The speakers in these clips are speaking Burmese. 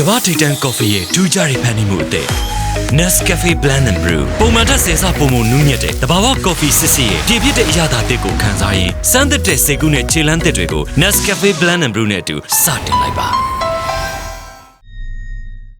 ကမ္ဘာထိပ်တန်းကော်ဖီရဲ့ထူးခြားတဲ့ဖန်တီးမှုအသစ် Nescafe Blend and Brew ပုံမှန်ထက်ဆယ်ဆပုံမှုနူးညံ့တဲ့တဘာဝကော်ဖီစစ်စစ်ရဲ့ပြည့်ပြည့်တဲ့အရသာအသစ်ကိုခံစားရင်စမ်းသစ်တဲ့စိတ်ကူးနဲ့ခြေလန်းသစ်တွေကို Nescafe Blend and Brew နဲ့အတူစတင်လိုက်ပါ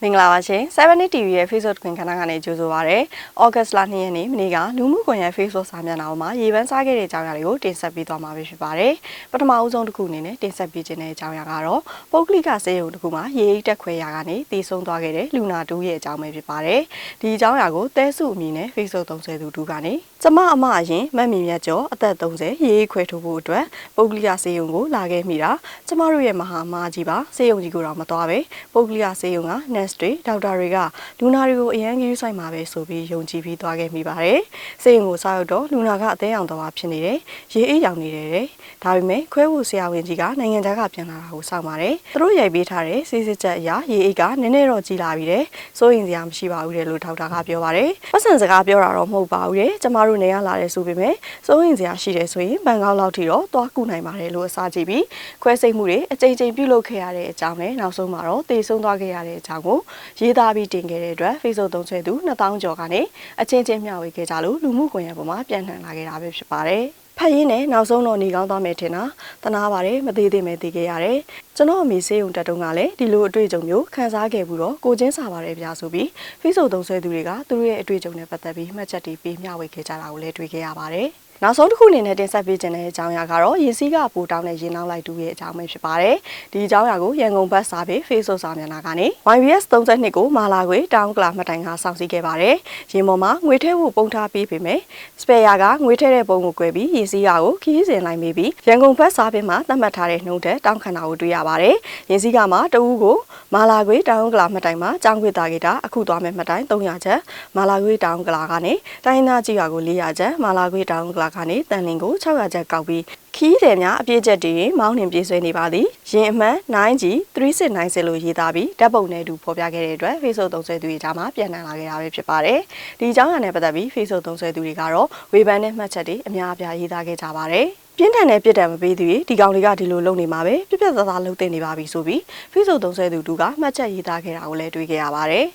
မင်္ဂလာပါရှင်7 TV ရဲ့ Facebook တွင်ခဏကနေကြိုဆိုပါရစေ။ August လ2ရက်နေ့မနေ့ကလူမှုကွန်ရက် Facebook စာမျက်နှာပေါ်မှာရေပန်းစားခဲ့တဲ့အကြောင်းအရာတွေကိုတင်ဆက်ပေးသွားမှာဖြစ်ပါတယ်။ပထမအဦးဆုံးတစ်ခုအနေနဲ့တင်ဆက်ပေးခြင်းတဲ့အကြောင်းအရာကတော့ပုဂ္ဂလိကစေယုံတစ်ခုမှာရေအိတ်တက်ခွဲရာကနေတည်ဆုံသွားခဲ့တဲ့လူနာတူရဲ့အကြောင်းပဲဖြစ်ပါတယ်။ဒီအကြောင်းအရာကိုတဲစုအမည်နဲ့ Facebook သုံးဆွဲသူတူကနေကျမအမအရင်မတ်မီမြတ်ကျော်အသက်30ရေအိတ်ခွဲထုတ်ဖို့အတွက်ပုဂ္ဂလိကစေယုံကိုလာခဲ့မိတာကျမတို့ရဲ့မဟာမာကြီးပါစေယုံကြီးကိုတော့မသွားပဲပုဂ္ဂလိကစေယုံက nurse တွေဒေါက်တာတွေကလူနာတွေကိုအရန်ကြီးဆိုင်မှာပဲဆိုပြီးယုံကြည်ပြီးသွားခဲ့မိပါတယ်။စေယုံကိုစားရောက်တော့လူနာကအသေးအောင်သွားဖြစ်နေတယ်။ရေအိတ်ရောင်နေတယ်တဲ့။ဒါပေမဲ့ခွဲဖို့ဆရာဝန်ကြီးကနိုင်ငံသားကပြန်လာတာကိုစောင့်ပါတယ်။သူတို့ရိုက်ပေးထားတဲ့စစ်စစ်ချက်အရာရေအိတ်ကနည်းနည်းတော့ကြီးလာပြီတဲ့။စိုးရင်စရာမရှိပါဘူးတဲ့လို့ဒေါက်တာကပြောပါတယ်။ပတ်စံစကားပြောတာတော့မဟုတ်ပါဘူးတဲ့။ကျမတို့နေရလာတယ်ဆိုပေမဲ့စိုးရင်စရာရှိတယ်ဆိုရင်ဘန်ကောက်လောက်ထိတော့သွားကူနိုင်ပါတယ်လို့အစားကြည့်ပြီးခွဲစိတ်မှုတွေအကြိမ်ကြိမ်ပြုလုပ်ခဲ့ရတဲ့အကြောင်းနဲ့နောက်ဆုံးမှာတော့တည်ဆုံသွားခဲ့ရတဲ့အကြောင်းကိုရေးသားပြီးတင်ခဲ့တဲ့အတွက် Facebook သုံးဆွဲသူ2000ကျော်ကနေအချင်းချင်းမျှဝေခဲ့ကြလို့လူမှုကွန်ရက်ပေါ်မှာပြန်လှန်လာခဲ့တာပဲဖြစ်ပါတယ်။ဖတ်ရင်းနဲ့နောက်ဆုံးတော့နေကောင်းသွားမယ်ထင်တာတနာပါတယ်မသေးသေးမဲသိခဲ့ရတယ်ကျွန်တော်အမေစေးုံတက်တုံးကလည်းဒီလိုအတွေ့အကြုံမျိုးခံစားခဲ့ပြီးတော့ကိုချင်းစာပါတယ်ဗျာဆိုပြီး Facebook သုံးဆွဲသူတွေကသူတို့ရဲ့အတွေ့အကြုံနဲ့ပတ်သက်ပြီးမှတ်ချက်တွေပေးမျှဝေခဲ့ကြတာကိုလည်းတွေ့ခဲ့ရပါတယ် နောက်ဆုံးတစ်ခုအနေနဲ့တင်ဆက်ပေးခြင်းတဲ့အကြောင်းအရာကတော့ရေစီးကပူတောင်းတဲ့ရေနောက်လိုက်တူရဲ့အကြောင်းပဲဖြစ်ပါတယ်။ဒီအကြောင်းအရာကိုရန်ကုန်ဘတ်စာပေ Facebook စာမျက်နှာကနေ YBS 32ကိုမာလာခွေတောင်းကလာမှတ်တိုင်ကစောင့်စည်းခဲ့ပါတယ်။ရင်ပေါ်မှာငွေထဲဖို့ပုံထားပေးပေမဲ့စပယ်ယာကငွေထဲတဲ့ပုံကို꿰ပြီးရေစီးကကိုခီးစဉ်လိုက်မိပြီးရန်ကုန်ဘတ်စာပေမှာသတ်မှတ်ထားတဲ့နှုံးတဲ့တောင်းခံတာကိုတွေ့ရပါတယ်။ရင်စီးကမှာတဦးကိုမာလာခွေတောင်းကလာမှတ်တိုင်မှာကြောင်းခွေတာဂီတာအခုသွားမဲ့မှတ်တိုင်300ချက်မာလာခွေတောင်းကလာကနေတိုင်းနာကြီးကကို400ချက်မာလာခွေတောင်းကလာကနေတန်လင်ကို600ချက်ကောက်ပြီးခီးတယ်များအပြည့်ချက်တည်ရင်မောင်းနှင်ပြေးဆွဲနေပါသည်ရင်အမှန် 9G 3690လို့ရေးသားပြီးဓာတ်ပုံနဲ့အတူဖော်ပြခဲ့တဲ့အတွက် Facebook သုံးစွဲသူတွေကြားမှာပြန်နှံလာခဲ့တာပဲဖြစ်ပါတယ်ဒီအကြောင်းအရာနဲ့ပတ်သက်ပြီး Facebook သုံးစွဲသူတွေကတော့ဝေဖန်တဲ့မှတ်ချက်တွေအများအပြားရေးသားခဲ့ကြပါတယ်ပြင်းထန်တဲ့ပြစ်ဒဏ်မပေးသူဒီကောင်တွေကဒီလိုလုပ်နေမှာပဲပြပြသားသားလုပ်တင်နေပါပြီဆိုပြီး Facebook သုံးစွဲသူတူကမှတ်ချက်ရေးသားခဲ့တာကိုလည်းတွေ့ခဲ့ရပါတယ်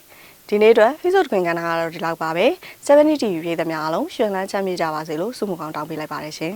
ဒီနေ့အတွက် Facebook ခွင့်ကဏ္ဍကတော့ဒီလောက်ပါပဲ 70 TV ပြည်သက်များအားလုံးရှင်လန်းချမ်းမြေ့ကြပါစေလို့ဆုမကောင်းတောင်းပေးလိုက်ပါတယ်ရှင်